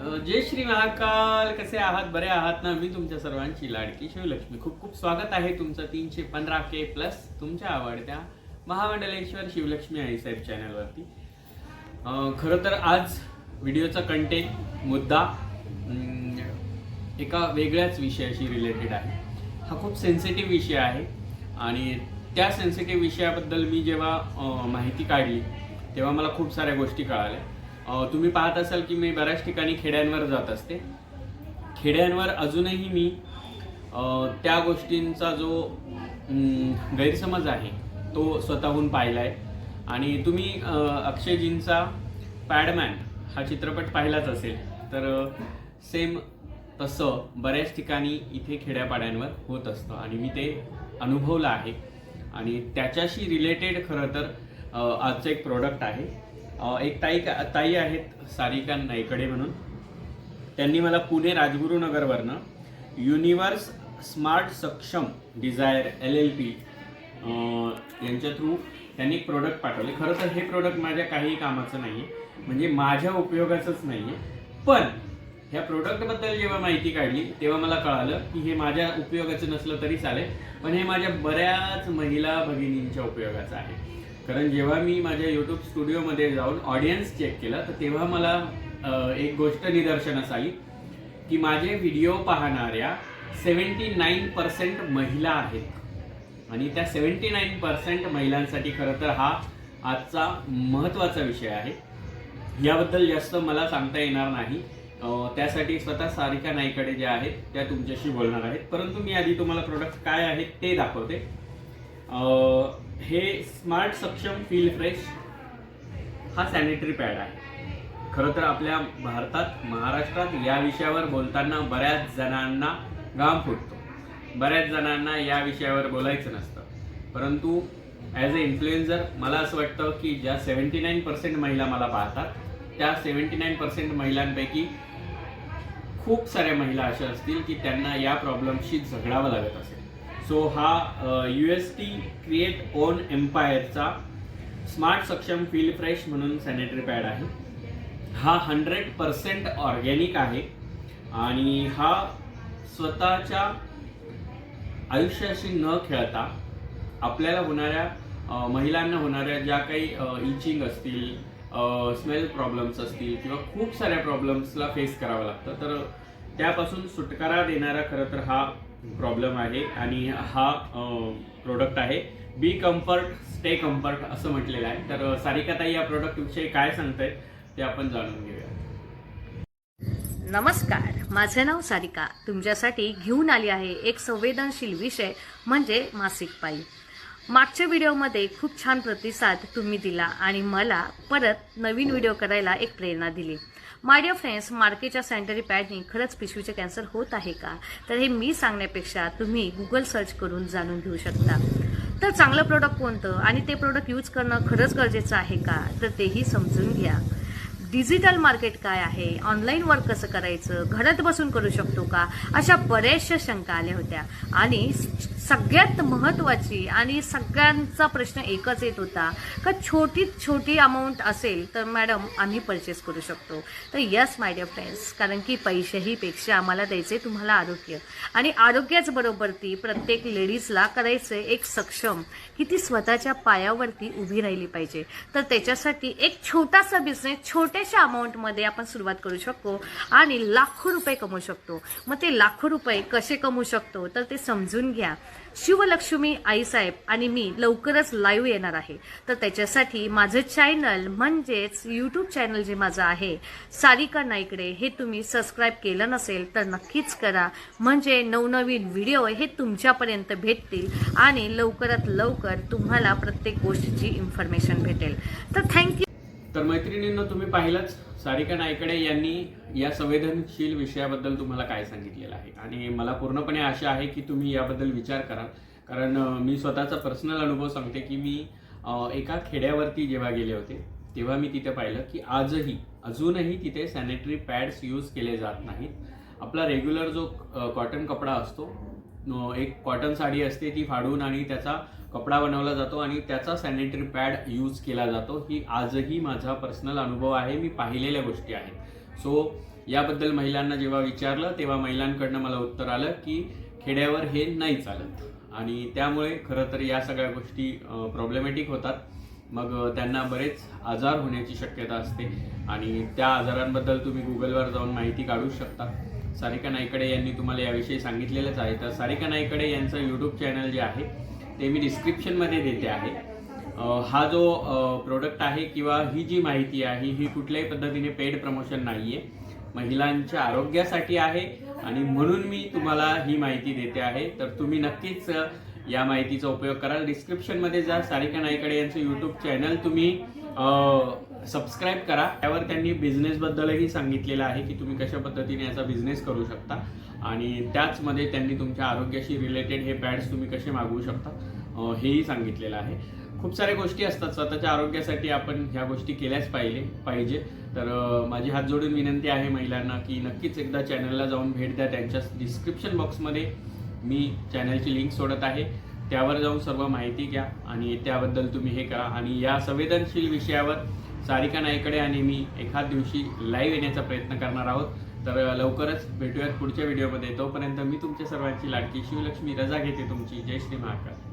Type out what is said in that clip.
जय श्री महाकाल. कसे आहात? बरे आहात ना? मी तुमच्या सर्वांची लाडकी शिवलक्ष्मी. खूप खूप स्वागत आहे तुमचं तीनशे पंधरा के प्लस तुमच्या आवडत्या महामंडलेश्वर शिवलक्ष्मी आईसाहेब चॅनलवरती खरं तर आज व्हिडिओचा कंटेंट मुद्दा एका वेगळ्याच विषयाशी रिलेटेड आहे. हा खूप सेन्सिटिव्ह विषय आहे. आणि त्या सेन्सिटिव्ह विषयाबद्दल मी जेव्हा माहिती काढली तेव्हा मला खूप साऱ्या गोष्टी कळाल्या. तुम्ही पाहत असाल की मी बऱ्याच ठिकाणी खेड्यांवर जात असते. खेड्यांवर अजूनही मी त्या गोष्टींचा जो गैरसमज आहे तो स्वतःहून पाहिला आहे आणि तुम्ही अक्षयजींचा पॅडमॅन हा चित्रपट पाहिलाच असेल तर सेम तसं बऱ्याच ठिकाणी इथे खेड्यापाड्यांवर होत असतं. आणि मी ते अनुभवलं आहे. आणि त्याच्याशी रिलेटेड खरं तर आजचं एक प्रोडक्ट आहे. एक ताई ताई आहेत सारिका नाईकडे म्हणून. त्यांनी मला Pune राजगुरुनगरवरनं universe smart Saksham desire L L P यांच्या थ्रू त्यांनी प्रोडक्ट पाठवले. खरं तर हे प्रोडक्ट माझ्या काही कामाचं नाही आहे म्हणजे माझ्या उपयोगाचंच नाही आहे पण ह्या प्रोडक्टबद्दल जेव्हा माहिती काढली तेव्हा मला कळालं की हे माझ्या उपयोगाचं नसलं तरी चालेल. पण हे माझ्या बऱ्याच महिला भगिनींच्या उपयोगाचं आहे. कारण जेव्हा मी माझ्या यूट्यूब स्टुडिओमध्ये जाऊन ऑडियन्स चेक केलं तर तेव्हा मला एक गोष्ट निदर्शनास आली की माझे व्हिडिओ पाहणाऱ्या सेवन्टी नाईन पर्सेंट महिला आहेत. आणि त्या सेवन्टी नाईन पर्सेंट महिलांसाठी खरं तर हा आजचा महत्त्वाचा विषय आहे. याबद्दल जास्त मला सांगता येणार नाही. त्यासाठी स्वतः सारिका नाईकडे ज्या आहेत त्या तुमच्याशी बोलणार आहेत. परंतु मी आधी तुम्हाला प्रोडक्ट काय आहेत ते दाखवते. हे स्मार्ट सक्षम फील फ्रेश हा सॅनिटरी पॅड आहे. खरं तर आपल्या भारतात महाराष्ट्रात या विषयावर बोलताना बऱ्याच जणांना घाम फुटतो. बऱ्याच जणांना या विषयावर बोलायचं नसतं. परंतु ॲज अ इन्फ्लुएन्झर मला असं वाटतं की ज्या सेवन्टी नाईन पर्सेंट महिला मला पाहतात त्या सेवन्टी नाईन पर्सेंट महिलांपैकी खूप साऱ्या महिला अशा असतील की त्यांना या प्रॉब्लेमशी झगडावं लागत असेल. सो हा U S T create own एम्पायरचा smart सक्षम फील फ्रेश म्हणून सॅनिटरी पॅड आहे. हा हंड्रेड पर्सेंट ऑर्गॅनिक आहे आणि हा स्वतःच्या आयुष्याशी न खेळता आपल्याला होणाऱ्या महिलांना होणाऱ्या ज्या काही इचिंग असतील स्मेल प्रॉब्लेम्स असतील किंवा खूप साऱ्या प्रॉब्लेम्सला फेस करावं लागतं. तर त्यापासून सुटकारा देणारा खरं तर हा प्रॉब्लेम आहे आणि हा प्रोडक्ट आहे. बी कम्फर्ट स्टे कम्फर्ट असं म्हटलेलं आहे. तर सारिकाताई या प्रोडक्टविषयी काय सांगतायत ते आपण जाणून घेऊया. नमस्कार. माझे नाव सारिका. तुमच्यासाठी घेऊन आली आहे एक संवेदनशील विषय म्हणजे मासिक पाळी. मागच्या व्हिडिओमध्ये खूप छान प्रतिसाद तुम्ही दिला आणि मला परत नवीन व्हिडिओ करायला एक प्रेरणा दिली. माय डिअर फ्रेंड्स मार्केटच्या सॅनिटरी पॅडनी खरंच पिशवीचे कॅन्सर होत आहे का? तर हे मी सांगण्यापेक्षा तुम्ही गुगल सर्च करून जाणून घेऊ शकता. तर चांगलं प्रोडक्ट कोणतं? आणि ते प्रोडक्ट यूज करणं खरंच गरजेचं आहे का? तर तेही समजून घ्या. डिजिटल मार्केट काय आहे? ऑनलाईन वर्क कसं करायचं? घरात बसून करू शकतो का? अशा बऱ्याचशा शंका आल्या होत्या. आणि सगळ्यात महत्त्वाची आणि सगळ्यांचा प्रश्न एकच येत होता का छोटी छोटी अमाऊंट असेल तर मॅडम आम्ही परचेस करू शकतो. तर यस माय डिअर फ्रेंड्स कारण की पैसेही पेक्षा आम्हाला द्यायचे तुम्हाला आरोग्य. आणि आरोग्याच बरोबर ती प्रत्येक लेडीजला करायचं एक सक्षम की ती स्वतःच्या पायावरती उभी राहिली पाहिजे. तर त्याच्यासाठी एक छोटासा बिझनेस छोट्याशा अमाऊंटमध्ये आपण सुरुवात करू शकतो आणि लाखो रुपये कमवू शकतो. मग ते लाखो रुपये कसे कमवू शकतो? तर ते समजून घ्या. शिवलक्ष्मी आईसाहेब आणि मी लवकरच लाईव्ह येणार आहे. तर त्याच्यासाठी माझं चॅनल म्हणजेच यूट्यूब चॅनल जे माझं आहे सारिका नाईकडे हे तुम्ही सबस्क्राईब केलं नसेल तर नक्कीच करा. म्हणजे नवनवीन व्हिडिओ हे तुमच्यापर्यंत भेटतील आणि लवकरात लवकर तुम्हाला प्रत्येक गोष्टीची इन्फॉर्मेशन भेटेल. तर थँक्यू तर मैत्रिणींना तुम्ही पाहिलंच सारिका नायकडे यांनी या संवेदनशील विषयाबद्दल तुम्हाला काय सांगितलेलं आहे. आणि मला पूर्णपणे आशा आहे की तुम्ही याबद्दल विचार कराल. कारण मी स्वतःचा पर्सनल अनुभव सांगते की मी एका खेड्यावरती जेव्हा गेले होते तेव्हा मी तिथे पाहिलं की आजही अजूनही तिथे सॅनिटरी पॅड्स यूज केले जात नाहीत. आपला रेग्युलर जो कॉटन कपडा असतो एक कॉटन साडी असते ती फाडून आणि त्याचा कपडा बनवला जातो आणि त्याचा सॅनिटरी पॅड यूज केला जातो. ही आजही माझा पर्सनल अनुभव आहे मी पाहिलेल्या गोष्टी आहेत. सो याबद्दल महिलांना जेव्हा विचारलं तेव्हा महिलांकडनं मला उत्तर आलं की खेड्यावर हे नाही चालत. आणि त्यामुळे खरं तर या सगळ्या गोष्टी प्रॉब्लेमॅटिक होतात. मग त्यांना बरेच आजार होण्याची शक्यता असते. आणि त्या आजारांबद्दल तुम्ही गुगलवर जाऊन माहिती काढू शकता. सारिका नाईकडे यांनी तुम्हाला याविषयी सांगितलेलंच आहे. तर सारिका नाईकडे यांचं यूट्यूब चॅनल जे आहे ते मी डिस्क्रिप्शनमध्ये देते आहे. हा जो प्रोडक्ट आहे किंवा ही जी माहिती आहे ही कुठल्याही पद्धतीने पेड प्रमोशन नाही आहे महिलांच्या आरोग्यासाठी आहे आणि म्हणून मी तुम्हाला ही माहिती देते आहे. तर तुम्ही नक्कीच या माहितीचा उपयोग कराल. डिस्क्रिप्शनमध्ये जा. सारिका नाईकडे यांचं यूट्यूब चॅनल तुम्ही सबस्क्राईब करा. त्यावर त्यांनी बिझनेसबद्दलही सांगितलेलं आहे की तुम्ही कशा पद्धतीने याचा बिझनेस करू शकता आणि त्याचमध्ये त्यांनी तुमच्या आरोग्याशी रिलेटेड हे पॅड्स तुम्ही कसे मागवू शकता हेही सांगितलेलं आहे. खूप साऱ्या गोष्टी असतात. स्वतःच्या आरोग्यासाठी आपण ह्या गोष्टी केल्याच पाहिजे पाहिजे. तर माझी हात जोडून विनंती आहे महिलांना की नक्कीच एकदा चॅनलला जाऊन भेट द्या. त्यांच्या डिस्क्रिप्शन बॉक्समध्ये मी चॅनलची लिंक सोडत आहे. त्यावर जाऊन सर्व माहिती घ्या आणि त्याबद्दल तुम्ही हे करा. आणि या संवेदनशील विषयावर सारिका नाईकडे आणि मी एखाद दिवशी लाईव्ह येण्याचा प्रयत्न करणार आहोत. तर लवकरच भेटूयात पुढच्या व्हिडिओमध्ये तोपर्यंत मी तुमच्या सर्वांची लाडकी शिवलक्ष्मी रजा घेते तुमची. जय श्री महाकाल.